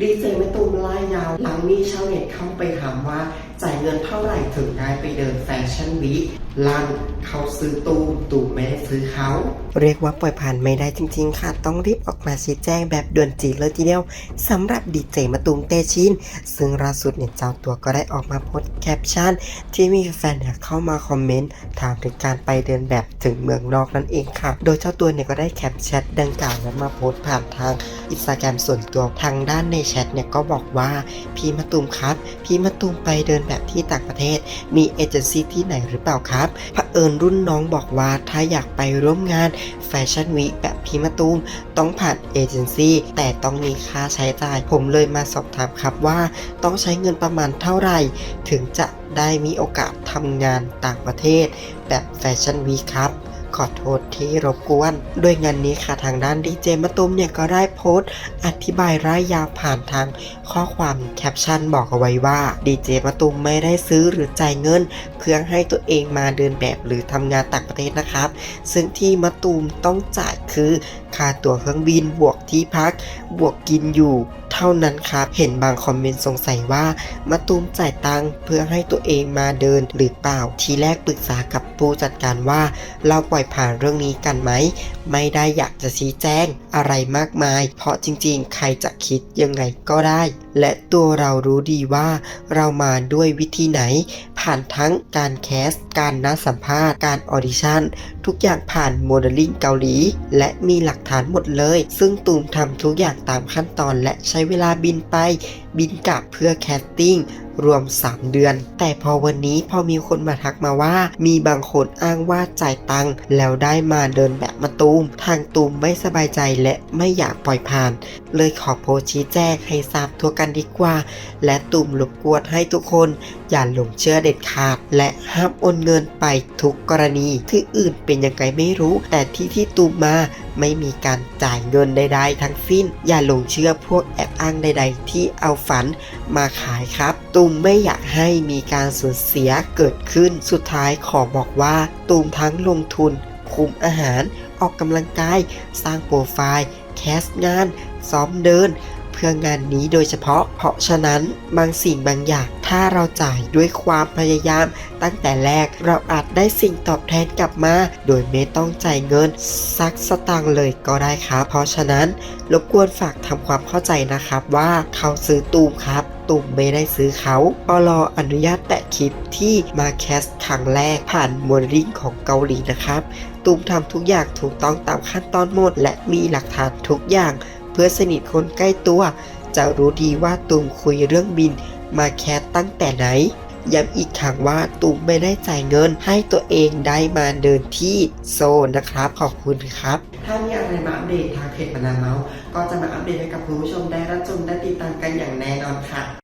ดีเจไม่ตูมไล่ยาว หลังมีชาวเน็ตเข้าไปถามว่า จ่ายเงินเท่าไหร่ถึงได้ไปเดินแฟชั่นวีคลั่นเขาซื้อตูมตูมไม่ได้ซื้อเขาเรียกว่าปล่อยผ่านไม่ได้จริงๆ ค่ะ ต้องรีบออกมาชี้แจงแบบด่วนจีเลยทีเดียวสำหรับดีเจมาตูมเตชิน ซึ่งล่าสุดเนี่ยเจ้าตัวก็ได้ออกมาโพสต์แคปชั่น ที่มีแฟนเนี่ยเข้ามาคอมเมนต์ถามถึงการไปเดินแบบถึงเมืองนอกนั่นเองค่ะ โดยเจ้าตัวเนี่ยก็ได้แคปแชทดังกล่าวนั้นมาโพสต์ผ่านทางอินสตาแกรมส่วนตัวทางด้านในแชทเนี่ยก็บอกว่าพี่มาตูมครับ พี่มาตูมไปเดินแบบที่ต่างประเทศ มีเอเจนซี่ที่ไหนหรือเปล่าครับเผอิญรุ่นน้องบอกว่าถ้าอยากไปร่วมงานแฟชั่นวีคแบบพีมาตูมต้องผ่านเอเจนซี่แต่ต้องมีค่าใช้จ่าย ผมเลยมาสอบถามครับว่า ต้องใช้เงินประมาณเท่าไหร่ ถึงจะได้มีโอกาสทำงานต่างประเทศ แบบแฟชั่นวีคครับ ขอโทษที่รบกวนโดยงานนี้ค่ะทางด้านดีเจมะตูมเนี่ยก็ได้โพสต์ อธิบายร่ายยาวผ่านทางข้อความแคปชั่นบอกเอาไว้ว่าดีเจมะตูมไม่ได้ซื้อหรือจ่ายเงิน เพื่อให้ตัวเองมาเดินแบบหรือทำงานต่างประเทศนะครับ ซึ่งที่มะตูมต้องจ่ายคือค่าตั๋วเครื่องบินบวกที่พัก บวกกินอยู่ ท่านั้นครับ เห็นบางคอมเมนต์สงสัยว่ามาตูมจ่ายตังค์เพื่อให้ตัวเองมาเดินหรือเปล่า ทีแรกปรึกษากับผู้จัดการว่า เราปล่อยผ่านเรื่องนี้กันไหม ไม่ได้อยากจะชี้แจงอะไรมากมาย เพราะจริงๆ ใครจะคิดยังไงก็ได้ และตัวเรารู้ดีว่าเรามาด้วยวิธีไหน ผ่านทั้งการแคส การนัดสัมภาษณ์ การออดิชั่น ทุกอย่างผ่านโมเดลลิ่งเกาหลี และมีหลักฐานหมดเลย ซึ่งตูมทำทุกอย่างตามขั้นตอนและใช้เวลาบินไปบินกลับเพื่อแคสติ้งรวม 3 เดือน แต่พอวันนี้พอมีคนมาทักมาว่า มีบางคนอ้างว่าจ่ายตังค์แล้วได้มาเดินแบบมาตูม ทางตูมไม่สบายใจและไม่อยากปล่อยผ่าน เลยขอโพสชี้แจงให้ทราบทั่วกันดีกว่า และตูมรบกวนให้ทุกคน อย่าหลงเชื่อเด็ดขาด และห้ามโอนเงินไปทุกกรณีที่อื่นเป็นยังไงไม่รู้ แต่ที่ที่ตูมมา ไม่มีการจ่ายเงินใดๆทั้งสิ้น อย่าหลงเชื่อพวกแอบอ้างใด ๆ ที่เอาฝันมาขายครับ ตูมไม่อยากให้มีการสูญเสียเกิดขึ้น สุดท้ายขอบอกว่า ตูมทั้งลงทุน คุมอาหาร ออกกำลังกาย สร้างโปรไฟล์ แคสต์งาน ซ้อมเดิน พื่องานนี้โดยเฉพาะ เพราะฉะนั้นบางสิ่งบางอย่าง ถ้าเราจ่ายด้วยความพยายาม ตั้งแต่แรกเราอาจได้สิ่งตอบแทนกลับมา โดยไม่ต้องจ่ายเงินสักสตางค์เลยก็ได้ครับ เพราะฉะนั้นรบกวนฝากทำความเข้าใจนะครับว่าเขาซื้อตูมครับตูมไม่ได้ซื้อเขาปลออนุญาตแตะคลิปที่มาแคสครั้งแรกผ่านมเดลลิ่งของเกาหลีนะครับตูมทำทุกอย่างถูกต้องตามขั้นตอนหมดและมีหลักฐานทุกอย่าง เพื่อสนิทคนใกล้ตัว จะรู้ดีว่าตูมคุยเรื่องบินมาแคสตั้งแต่ไหน ย้ำอีกครั้งว่าตูมไม่ได้จ่ายเงินให้ตัวเองได้มาเดินที่โซนนะครับ ขอบคุณครับ ถ้ามีอะไรมาอัปเดตทางเพจมานาเมาส์ก็จะมาอัปเดตให้กับคุณผู้ชมได้รับชมได้ติดตามกันอย่างแน่นอนค่ะ